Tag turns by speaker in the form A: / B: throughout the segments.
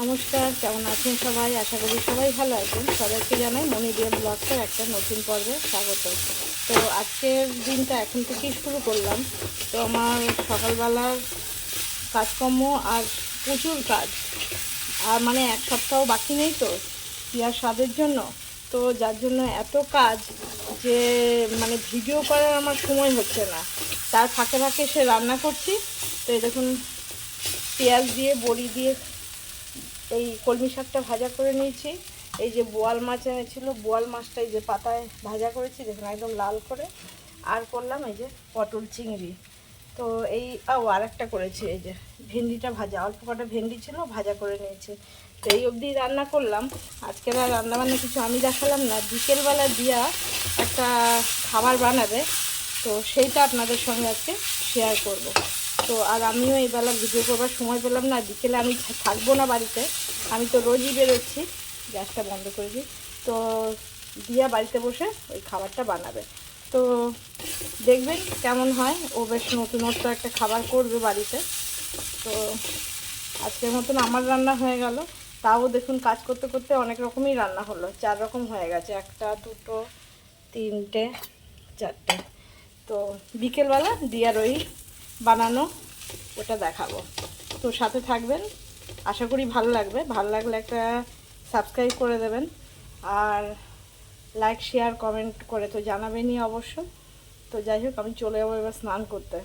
A: নমস্কার, কেমন আছেন সবাই? আশা করি সবাই ভালো আছেন। সবাইকে জানাই মনি ডিয়ার ব্লগটার একটা নতুন পর্বে স্বাগত। তো আজকের দিনটা এখন থেকেই শুরু করলাম। তো আমার সকালবেলার কাজকর্ম আর প্রচুর কাজ। আর মানে এক সপ্তাহ বাকি নেই তো পিয়ার স্বাদের জন্য। তো যার জন্য এত কাজ যে মানে ভিডিও করার আমার সময় হচ্ছে না। তার ফাঁকে ফাঁকে সে রান্না করছি। তো এই দেখুন, পেঁয়াজ দিয়ে, বড়ি দিয়ে এই কলমি শাকটা ভাজা করে নিয়েছি। এই যে বোয়াল মাছ এনেছিল, বোয়াল মাছটা এই যে পাতায় ভাজা করেছি, দেখুন একদম লাল করে। আর করলাম এই যে পটল চিংড়ি। তো এই ও আর একটা করেছি, এই যে ভেন্ডিটা ভাজা। অল্প কটা ভেন্ডি ছিল, ভাজা করে নিয়েছি। তো এই অবধি রান্না করলাম। আজকের আর রান্না বান্না কিছু আমি দেখালাম না। বিকেলবেলা দিয়া একটা খাবার বানাবে। তো সেইটা আপনাদের সঙ্গে আজকে শেয়ার করব। তো আর আমিও এই বেলা ভিডিও করবার সময় পেলাম না, বিকেলে আমি থাকব না বাড়িতে। আমি তো রোজই বেরোচ্ছি, গ্যাসটা বন্ধ করে দিই। তো দিয়া বাড়িতে বসে ওই খাবারটা বানাবে। তো দেখবেন কেমন হয়, ও বেশ নতুনত্ব একটা খাবার করবে বাড়িতে। তো আজকের মতন আমার রান্না হয়ে গেল। তাও দেখুন কাজ করতে করতে অনেক রকমই রান্না হলো। চার রকম হয়ে গেছে, একটা, দুটো, তিনটে, চারটে। তো বিকেলবেলা দিয়ার ওই বানানো, ওটা দেখাবো। তো সাথে থাকবেন। আশা করি ভালো লাগবে। ভালো লাগলে একটা সাবস্ক্রাইব করে দেবেন। আর লাইক শেয়ার কমেন্ট করে তো জানাবেনই অবশ্য। তো যাই হোক, আমি চলে যাব এবার স্নান করতে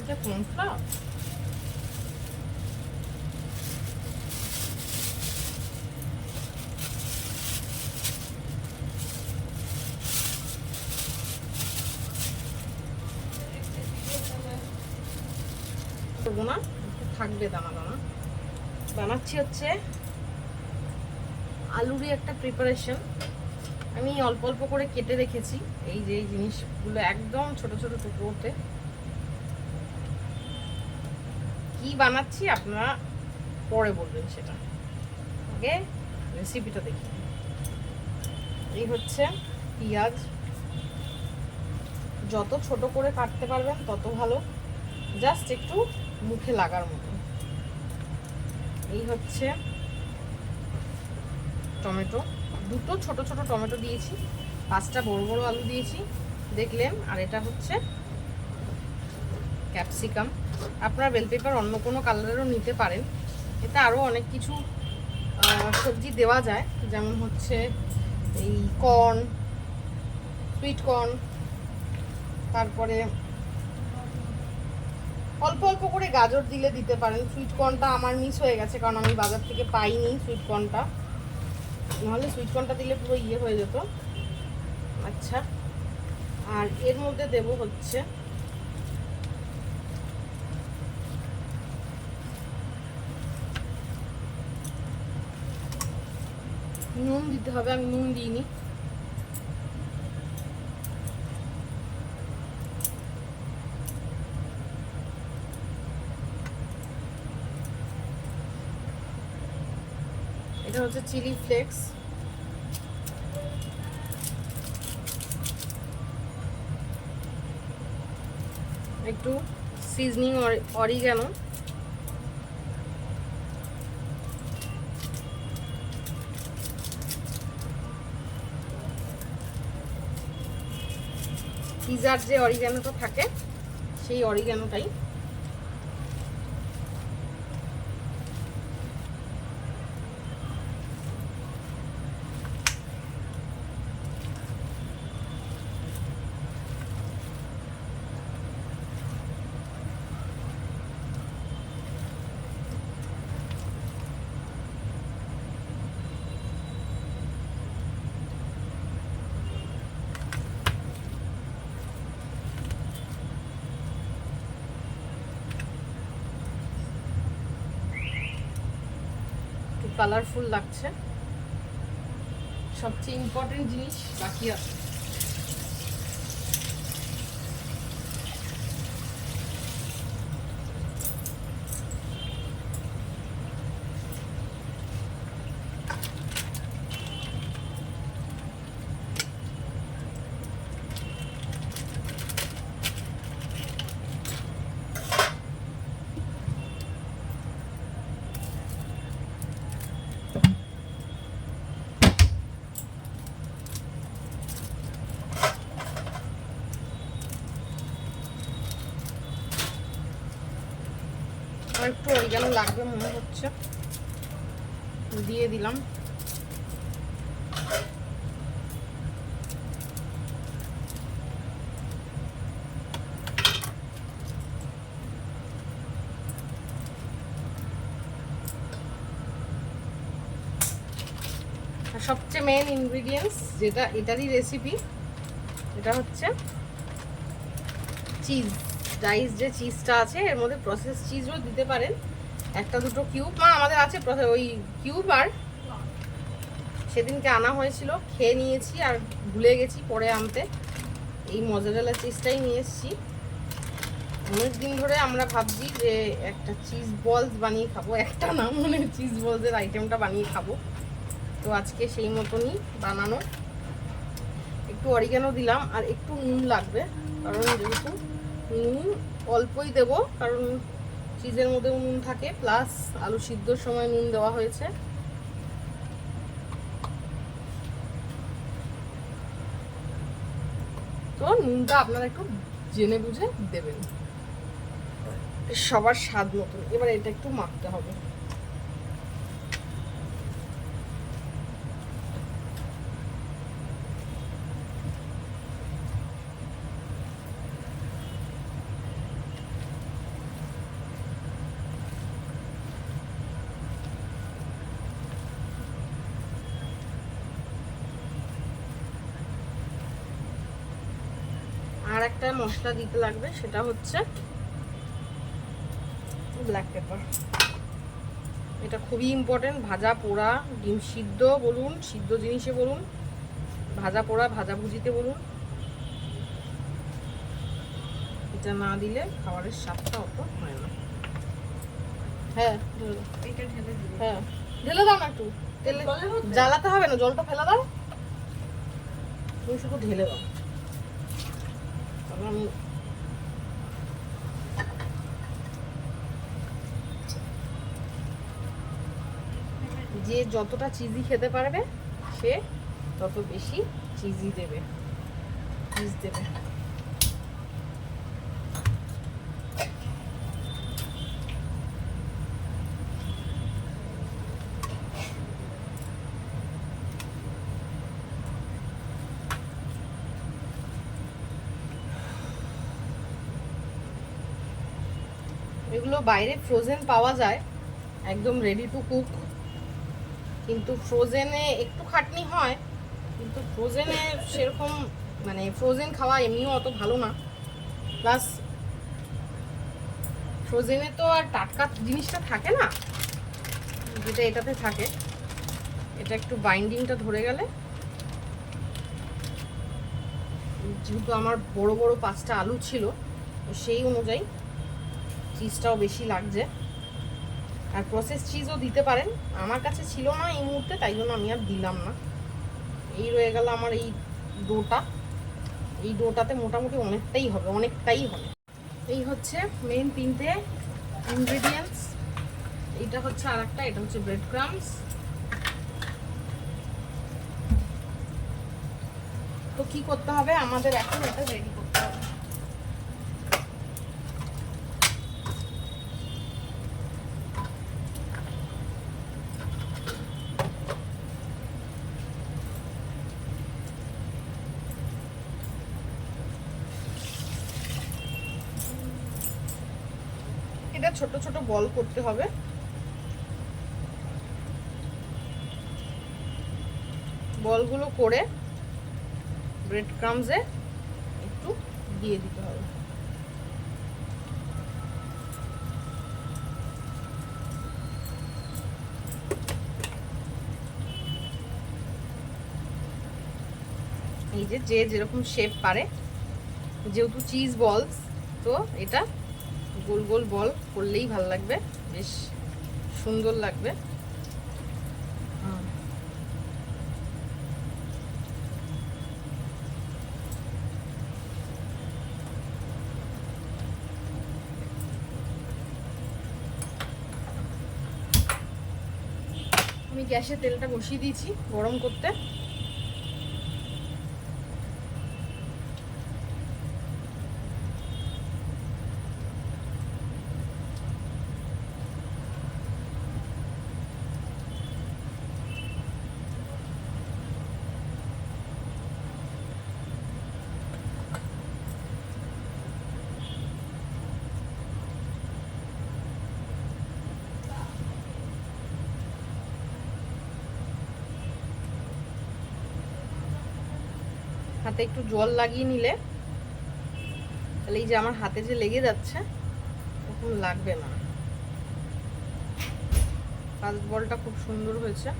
A: এটা কর্নফ্লাওয়ার করব না, থাকবে দানা দানা। বানাচ্ছি হচ্ছে আলুরই একটা প্রিপারেশন আমি অল্প অল্প করে কেটে রেখেছি, এই যে এই জিনিসগুলো একদম ছোট ছোট টুকরোতে কি বানাচ্ছি আপনারা পরে বলবেন সেটা। আগে রেসিপিটা দেখি। এই হচ্ছে পেঁয়াজ। যত ছোট করে কাটতে পারবেন, তত ভালো। জাস্ট একটু মুখে লাগার মতো। এই হচ্ছে টমেটো। দুটো ছোট ছোট টমেটো দিয়েছি, পাঁচটা বড় বড় আলু দিয়েছি, দেখলেন। আর এটা হচ্ছে ক্যাপসিকাম। আপনারা বেল পেপার অন্য কোনো কালারেরও নিতে পারেন। এতে আরও অনেক কিছু সবজি দেওয়া যায়। যেমন হচ্ছে এই কর্ন সুইট কর্ন তারপরে অল্প অল্প করে গাজর দিলে দিতে পারেন। সুইট কর্নটা আমার মিস হয়ে গেছে, কারণ আমি বাজার থেকে পাইনি সুইট কর্নটা নাহলে সুইট কর্নটা দিলে পুরো ইয়ে হয়ে যেত। আচ্ছা। আর এর মধ্যে দেব হচ্ছে নুন দিতে হবে, আমি নুন দিইনি। হচ্ছে চিলি ফ্লেক্স। একটু সিজনিং অরি অরিগানো। পিজার যে অরিগানোটা থাকে সেই অরিগানোটাই।
B: কালারফুল লাগছে। সবচেয়ে ইম্পর্টেন্ট জিনিস বাকি আছে আর একটু অরিগানো লাগবে মনে হচ্ছে। দিয়ে দিলাম। সবচেয়ে মেন ইনগ্রিডিয়েন্টস যেটা, এটারই রেসিপি এটা হচ্ছে চিজ ডাইস যে চিজটা আছে, এর মধ্যে প্রসেস চিজও দিতে পারেন। একটা দুটো কিউব মা, আমাদের আছে ওই কিউব আর সেদিনকে আনা হয়েছিল। খেয়ে নিয়েছি আর ভুলে গেছি পরে আনতে। এই মজারেলা চিজটাই নিয়ে এসেছি। অনেক দিন ধরে আমরা ভাবছি যে একটা চিজ বলস বানিয়ে খাব। একটা না মানে চিজ বলসের আইটেমটা বানিয়ে খাব। তো আজকে সেই মতনই বানানো। একটু অরিগানো দিলাম আর একটু নুন লাগবে। কারণ যেহেতু নুন অল্পই দেব, কারণ চিজের মধ্যে নুন থাকে প্লাস আলু সিদ্ধর সময় নুন দেওয়া হয়েছে। তো নুনটা আপনারা একটু জেনে বুঝে দেবেন। সবার স্বাদ মতন। এবার এটা একটু মাখতে হবে। আর একটা মশলা দিতে লাগবে সেটা হচ্ছে ব্ল্যাক পেপার এটা খুবই ইম্পর্টেন্ট ভাজা পোড়া ডিম সিদ্ধ বলুন সিদ্ধ জিনিসে বলুন ভাজা পোড়া ভাজা ভুজিতে বলুন। এটা না দিলে খাবারের স্বাদটা অত হয় না। হ্যাঁ হ্যাঁ ঢেলে দাও না একটু। তেলে জ্বালাতে হবে না জলটা ফেলে দাও। তুমি শুধু ঢেলে দাও। যে যতটা চিজি খেতে পারবে সে তত বেশি চিজি দেবে চিজ দেবে। এগুলো বাইরে ফ্রোজেন পাওয়া যায়, একদম রেডি টু কুক কিন্তু ফ্রোজেনে একটু খাটনি হয়, কিন্তু ফ্রোজেনে সেরকম মানে ফ্রোজেন খাওয়া এমনিও অত ভালো না। প্লাস ফ্রোজেনে তো আর টাটকা জিনিসটা থাকে না, যেটা এটাতে থাকে। এটা একটু বাইন্ডিংটা ধরে গেলে। যেহেতু আমার বড় বড় পাঁচটা আলু ছিল সেই অনুযায়ী চিজটাও বেশি লাগছে। আর প্রসেস চিজও দিতে পারেন। আমার কাছে ছিল না এই মুহূর্তে, তাই জন্য আমি আর দিলাম না। এই রয়ে গেল আমার এই ডোটা। এই ডোটাতে মোটামুটি অনেকটাই হবে অনেকটাই হবে। এই হচ্ছে মেন তিনটে ইনগ্রেডিয়েন্টস এটা হচ্ছে আর একটা এটা হচ্ছে ব্রেড ক্রামস তো কি করতে হবে? আমাদের এখন এটা রেডি ছোট ছোট বল করতে হবে। বলগুলো করে ব্রেড ক্রামসে একটু দিয়ে দিতে হবে। এই যে যে যেরকম শেপ পারে, যেহেতু চিজ বলস তো এটা গোল গোল বল করলেই ভালো লাগবে। বেশ সুন্দর লাগবে। আমি গ্যাসে তেলটা বসিয়ে দিয়েছি গরম করতে। হাতে একটু জল লাগিয়ে নিলে, তাহলে এই যে আমার হাতে যে লেগে যাচ্ছে, তখন লাগবে না। ফার্স্ট বলটা খুব সুন্দর হয়েছে।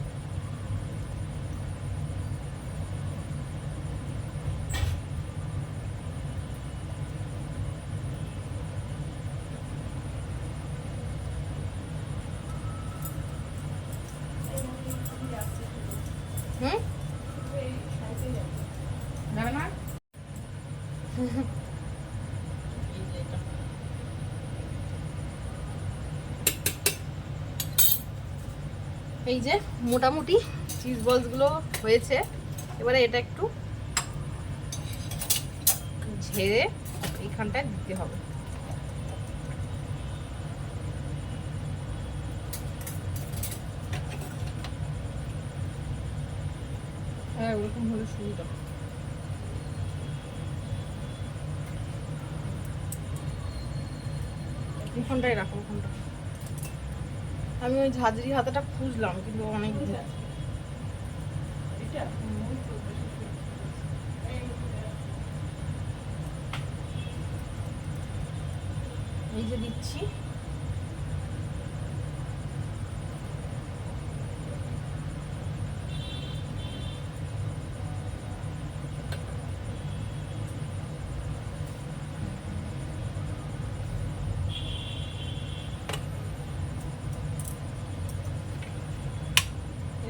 B: এই যে মোটামুটি চিজ বলসগুলো হয়েছে। এবারে এটা একটু ঝেড়ে এইখানটায় দিতে হবে। হ্যাঁ ওরকম হলে সুবিধা। ওখানটাই রাখো, ওখানটা। আমি ওই ঝাঁঝরি হাতাটা খুঁজলাম কিন্তু অনেক দিন এই যে দিচ্ছি।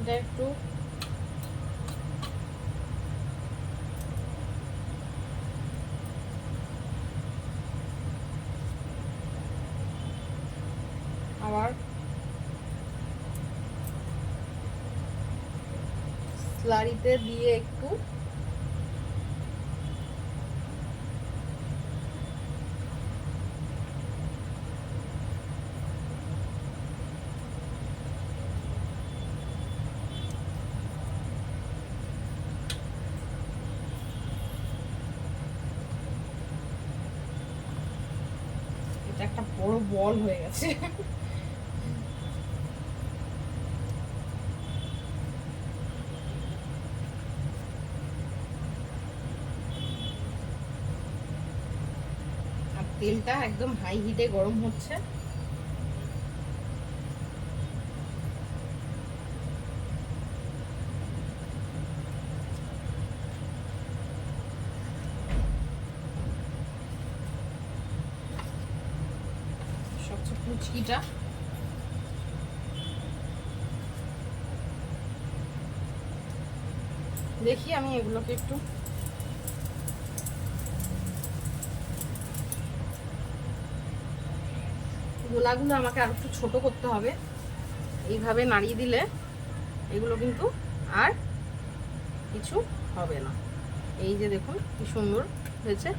B: এটা একটু আবার স্লারিতে দিয়ে একটু এটা একটা বড় বল হয়ে গেছে। তেলটা একদম হাই হিটে গরম হচ্ছে। পুচকিটা দেখি আমি এগুলোকে একটু। গোলাগুলো আমাকে আর একটু ছোট করতে হবে। এইভাবে নাড়িয়ে দিলে এগুলো কিন্তু আর কিছু হবে না। এই যে দেখুন, কি সুন্দর হয়েছে।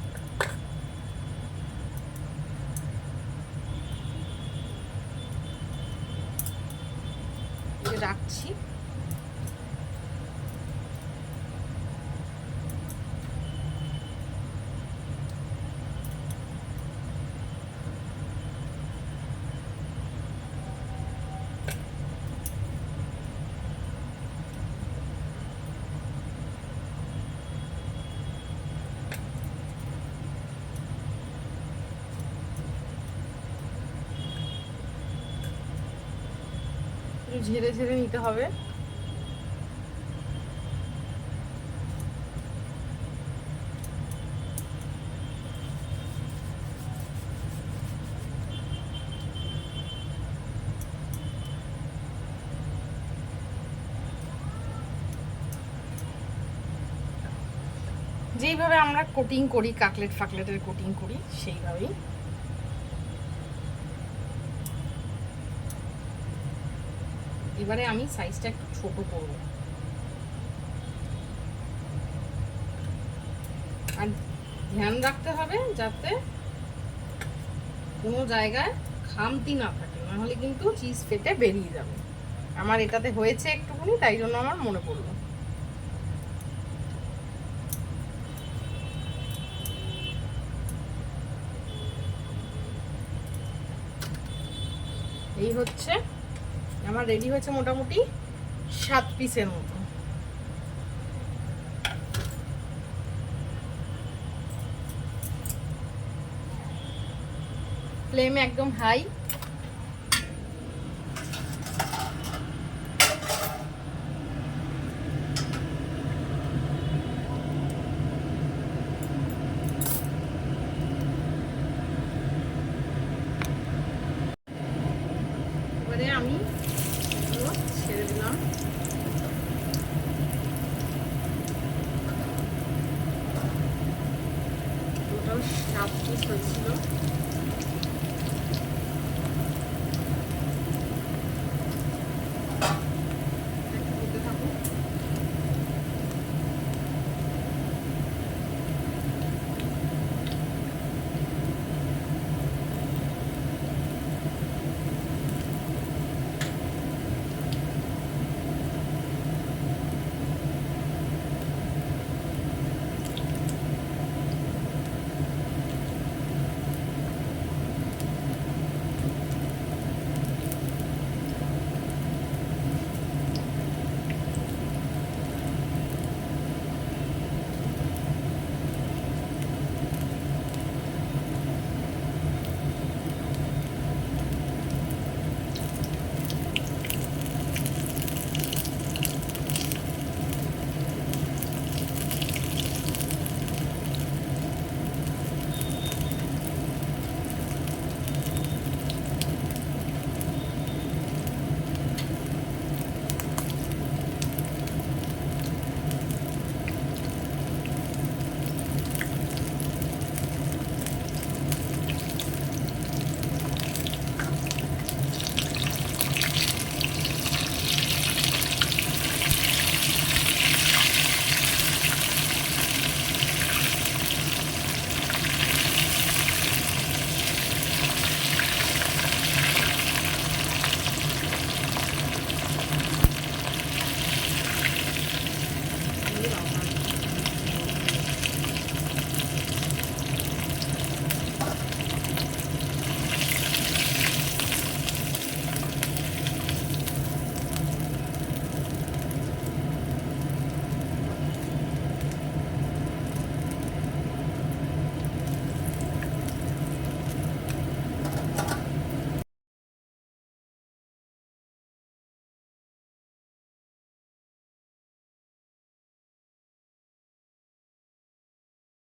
B: এই ঝেড়ে ঝেড়ে নিতে হবে। যেইভাবে আমরা কোটিং করি কাকলেট ফাকলেটের কোটিং করি সেইভাবেই। এবারে আমি সাইজটা একটু ছোট করব। আর ধ্যান রাখতে হবে যাতে কোনো জায়গায় খামতি না থাকে নাহলে কিন্তু চিজ ফেটে বেরিয়ে যাবে। আমার এটাতে হয়েছে একটুখানি, তাই জন্য আমার মনে পড়ল। এই হচ্ছে আমার রেডি হয়েছে মোটামুটি সাত পিসের মতো। ফ্লেম একদম হাই এবারে আমি এগুলো ছেড়ে দিলাম টোটাল সাত পিস হয়েছিল